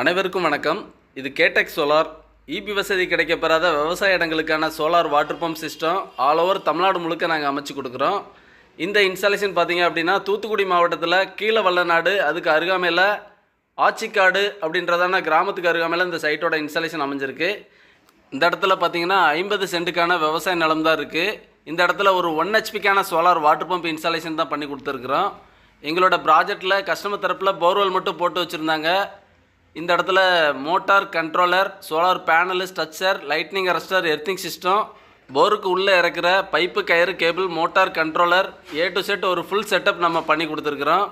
அனைவருக்கும் வணக்கம். இது கேடெக் சோலார். இபி வசதி கிடைக்கப்பெறாத விவசாய இடங்களுக்கான solar water pump system all over Tamil Nadu முழுக்க நாங்கள் அமைச்சு கொடுக்குறோம். இந்த இன்ஸ்டாலேஷன் பார்த்தீங்க அப்படின்னா தூத்துக்குடி மாவட்டத்தில் கீழே வல்லநாடு அதுக்கு அருகாமையில் ஆச்சிக்காடு அப்படின்றதான கிராமத்துக்கு அருகாமையில் இந்த சைட்டோட இன்ஸ்டாலேஷன் அமைஞ்சிருக்கு. இந்த இடத்துல பார்த்தீங்கன்னா ஐம்பது சென்ட்டுக்கான விவசாய நிலம் தான் இருக்குது இந்த இடத்துல ஒரு ஒன் ஹெச்பிக்கான சோலார் வாட்டர் பம்ப் இன்ஸ்டாலேஷன் தான் பண்ணி கொடுத்துருக்குறோம். எங்களோட ப்ராஜெக்டில் கஸ்டமர் தரப்பில் போர்வெல் மட்டும் போட்டு வச்சுருந்தாங்க. இந்த இடத்துல motor controller solar panel structure lightning arrester earthing system போருக்கு உள்ளே இறக்குற பைப்பு கயிறு cable motor controller A to Z ஒரு ஃபுல் செட்டப் நம்ம பண்ணி கொடுத்துருக்குறோம்.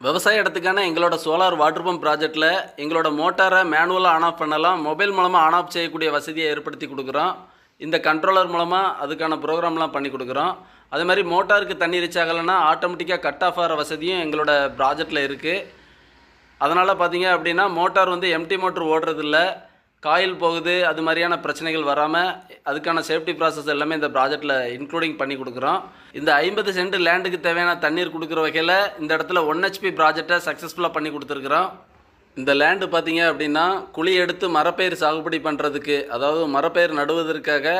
விவசாய இடத்துக்கான எங்களோட சோலார் வாட்டர் பம்ப் ப்ராஜெக்டில் எங்களோட மோட்டாரை மேனுவலாக ஆன் ஆஃப் பண்ணலாம். மொபைல் மூலமாக ஆன் ஆஃப் செய்யக்கூடிய வசதியை ஏற்படுத்தி கொடுக்குறோம். இந்த கண்ட்ரோலர் மூலமாக அதுக்கான ப்ரோக்ராம்லாம் பண்ணி கொடுக்குறோம். அதே மாதிரி மோட்டாருக்கு தண்ணி ரீச் ஆகலைன்னா ஆட்டோமேட்டிக்காக கட் ஆஃப் ஆகிற வசதியும் எங்களோட ப்ராஜெக்டில் இருக்குது அதனால் பார்த்தீங்க அப்படின்னா மோட்டார் வந்து எம்டி மோட்டர் ஓடுறதில்ல. காயில் போகுது அது மாதிரியான பிரச்சனைகள் வராமல் அதுக்கான சேஃப்டி ப்ராசஸ் எல்லாமே இந்த ப்ராஜெக்டில் இன்க்ளூடிங் பண்ணி கொடுக்குறோம். இந்த ஐம்பது சென்ட் லேண்டுக்கு தேவையான தண்ணீர் கொடுக்குற வகையில் இந்த இடத்துல ஒன் ஹெச்பி ப்ராஜெக்டை சக்ஸஸ்ஃபுல்லாக பண்ணி கொடுத்துருக்குறோம். இந்த லேண்டு பார்த்தீங்க அப்படின்னா குழி எடுத்து மரப்பயிர் சாகுபடி பண்ணுறதுக்கு அதாவது மரப்பயிர் நடுவதற்காக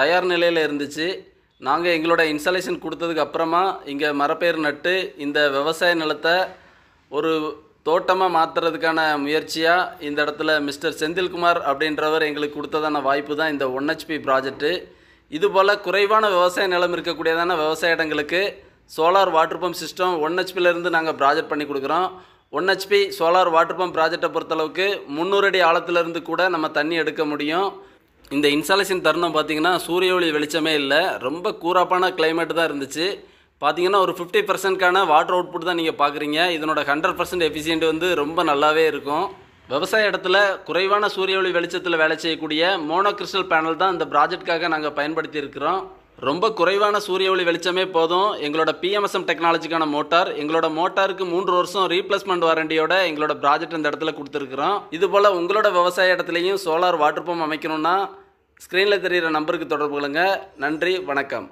தயார் நிலையில் இருந்துச்சு. நாங்கள் எங்களோட இன்ஸ்டாலேஷன் கொடுத்ததுக்கு அப்புறமா இங்கே மரப்பயிர் நட்டு இந்த விவசாய நிலத்தை ஒரு தோட்டமாக மாற்றுறதுக்கான முயற்சியாக இந்த இடத்துல மிஸ்டர் செந்தில்குமார் அப்படின்றவர் எங்களுக்கு கொடுத்ததான வாய்ப்பு தான் இந்த ஒன் ஹெச்பி ப்ராஜெக்ட்டு இதுபோல் குறைவான விவசாய நிலம் இருக்கக்கூடியதான விவசாய இடங்களுக்கு solar water pump system one ஹெச்பிலேருந்து நாங்கள் ப்ராஜெக்ட் பண்ணி கொடுக்குறோம். One HP solar water pump ப்ராஜெக்டை பொறுத்தளவுக்கு முந்நூறு அடி ஆழத்துலேருந்து கூட நம்ம தண்ணி எடுக்க முடியும். இந்த இன்ஸ்டாலேஷன் தருணம் பார்த்தீங்கன்னா சூரிய ஒளி வெளிச்சமே இல்லை. ரொம்ப கூறாப்பான கிளைமேட் தான் இருந்துச்சு. பார்த்தீங்கன்னா ஒரு ஃபிஃப்டி பர்சன்ட்கான வாட்டர் அவுட்புட் தான் நீங்கள் பார்க்குறீங்க இதனோட ஹண்ட்ரட் பர்சன்ட் எஃபிஷியன்ட் வந்து ரொம்ப நல்லாவே இருக்கும். விவசாய இடத்துல குறைவான சூரிய ஒளி வெளிச்சத்தில் வேலை செய்யக்கூடிய மோனோ கிறிஸ்டல் பேனல் தான் இந்த ப்ராஜெக்ட்காக நாங்கள் பயன்படுத்தி இருக்கிறோம். ரொம்ப குறைவான சூரிய ஒளி வெளிச்சமே போதும். எங்களோட பிஎம்எஸ்எம் டெக்னாலஜிக்கான மோட்டார் எங்களோட மோட்டாருக்கு மூன்று வருஷம் ரீப்ளேஸ்மெண்ட் வாரண்டியோட எங்களோட ப்ராஜெக்ட் இந்த இடத்துல கொடுத்துருக்குறோம். இது போல் உங்களோட விவசாய இடத்துலையும் சோலார் வாட்டர் பம்ப் அமைக்கணும்னா ஸ்க்ரீனில் தெரிகிற நம்பருக்கு தொடர்பு கொள்ளுங்கள் நன்றி வணக்கம்.